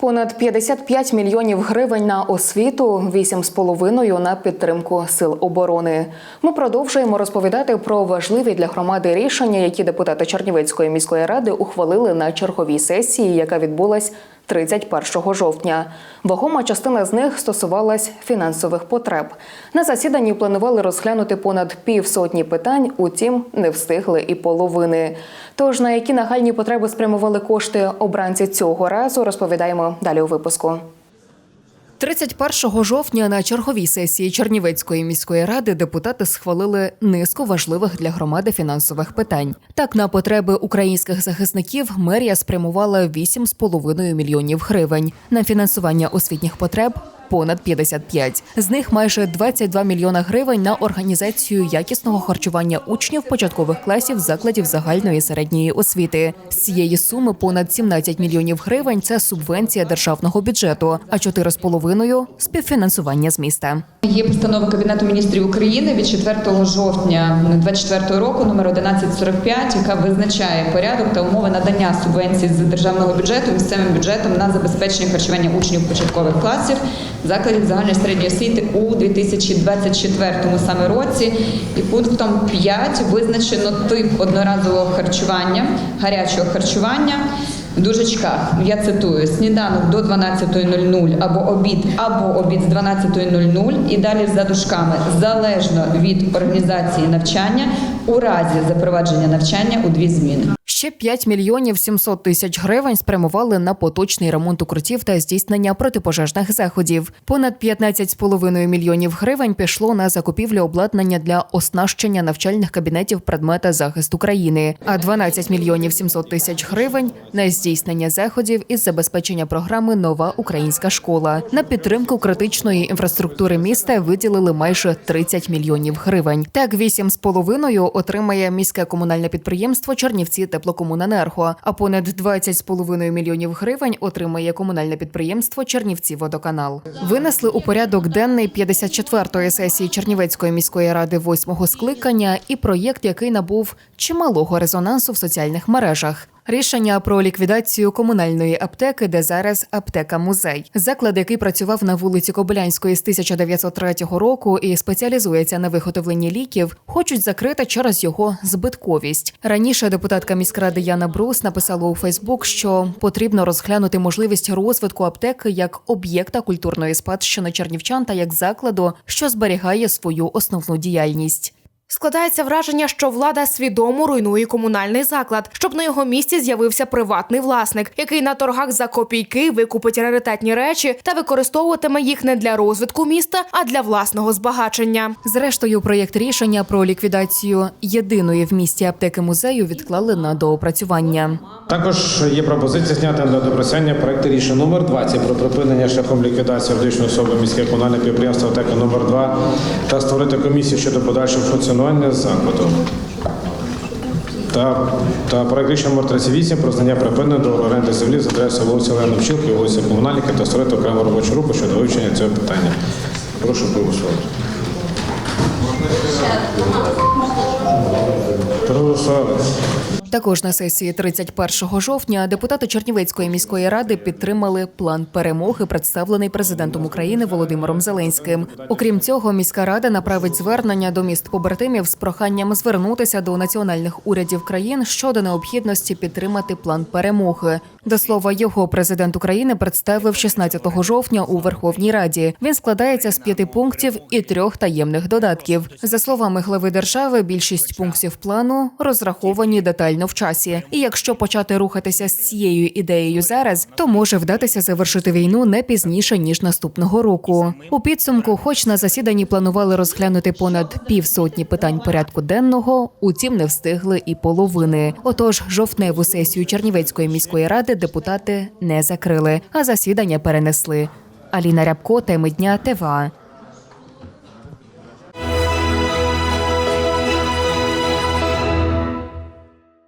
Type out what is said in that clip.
Понад 55 мільйонів гривень на освіту, 8,5 на підтримку сил оборони. Ми продовжуємо розповідати про важливі для громади рішення, які депутати Чернівецької міської ради ухвалили на черговій сесії, яка відбулась 31 жовтня. Вагома частина з них стосувалась фінансових потреб. На засіданні планували розглянути понад півсотні питань, утім не встигли і половини. Тож на які нагальні потреби спрямували кошти обранці цього разу, розповідаємо далі у випуску. 31 жовтня на черговій сесії Чернівецької міської ради депутати схвалили низку важливих для громади фінансових питань. Так, на потреби українських захисників мерія спрямувала 8,5 мільйонів гривень. На фінансування освітніх потреб понад 55. З них майже 22 мільйона гривень на організацію якісного харчування учнів початкових класів закладів загальної середньої освіти. З цієї суми понад 17 мільйонів гривень це субвенція державного бюджету, а 4,5 – співфінансування з міста. Є постанова Кабінету міністрів України від 4 жовтня 2024 року, номер 1145, яка визначає порядок та умови надання субвенцій з державного бюджету місцевим бюджетом на забезпечення харчування учнів початкових класів закладів загальної середньої освіти у 2024 саме році. І пунктом 5 визначено тип одноразового харчування, гарячого харчування. В дужечках я цитую сніданок до 12.00 або обід, або обід з 12.00 і далі за дужками залежно від організації навчання у разі запровадження навчання у дві зміни. Ще 5 мільйонів 700 тисяч гривень спрямували на поточний ремонт укриттів та здійснення протипожежних заходів. Понад 15,5 мільйонів гривень пішло на закупівлю обладнання для оснащення навчальних кабінетів предмета захисту країни, а 12 мільйонів 700 тисяч гривень на здійснення заходів із забезпечення програми Нова українська школа. На підтримку критичної інфраструктури міста виділили майже 30 мільйонів гривень. Так 8,5 отримає міське комунальне підприємство Чернівці теплокомуненерго, а понад 20,5 мільйонів гривень отримає комунальне підприємство Чернівці Водоканал. Винесли у порядок денний 54-ї сесії Чернівецької міської ради восьмого скликання і проєкт, який набув чималого резонансу в соціальних мережах. Рішення про ліквідацію комунальної аптеки, де зараз аптека музей. Заклад, який працював на вулиці Кобилянської з 1903 року і спеціалізується на виготовленні ліків, хочуть закрити через його збитковість. Раніше депутатка міськради Яна Брус написала у Фейсбук, що потрібно розглянути можливість розвитку аптеки як об'єкта культурної спадщини чернівчан та як закладу, що зберігає свою основну діяльність. Складається враження, що влада свідомо руйнує комунальний заклад, щоб на його місці з'явився приватний власник, який на торгах за копійки викупить раритетні речі та використовуватиме їх не для розвитку міста, а для власного збагачення. Зрештою, проєкт рішення про ліквідацію єдиної в місті аптеки музею відклали на доопрацювання. Також є пропозиція зняти на допрацювання проект рішення номер 20 про припинення шляхом ліквідації юридичної особи міське комунальне підприємство аптека номер 2 та створити комісію щодо подальшого функціонування закладу. Та, та проект рішення номер 38 про знання припинення до оренди землі за адресою вулиця Олени Пчілки, вулиця Комунальника та створити окрему робочу групу щодо вивчення цього питання. Прошу проголосувати. Проголосувати. Також на сесії 31 жовтня депутати Чернівецької міської ради підтримали план перемоги, представлений президентом України Володимиром Зеленським. Окрім цього, міська рада направить звернення до міст побратимів з проханням звернутися до національних урядів країн щодо необхідності підтримати план перемоги. До слова, його президент України представив 16 жовтня у Верховній Раді. Він складається з п'яти пунктів і трьох таємних додатків. За словами глави держави, більшість пунктів плану розраховані детально в часі. І якщо почати рухатися з цією ідеєю зараз, то може вдатися завершити війну не пізніше ніж наступного року. У підсумку, хоч на засіданні планували розглянути понад півсотні питань порядку денного, утім не встигли і половини. Отож, жовтневу сесію Чернівецької міської ради депутати не закрили, а засідання перенесли. Аліна Рябко, теми дня ТВА.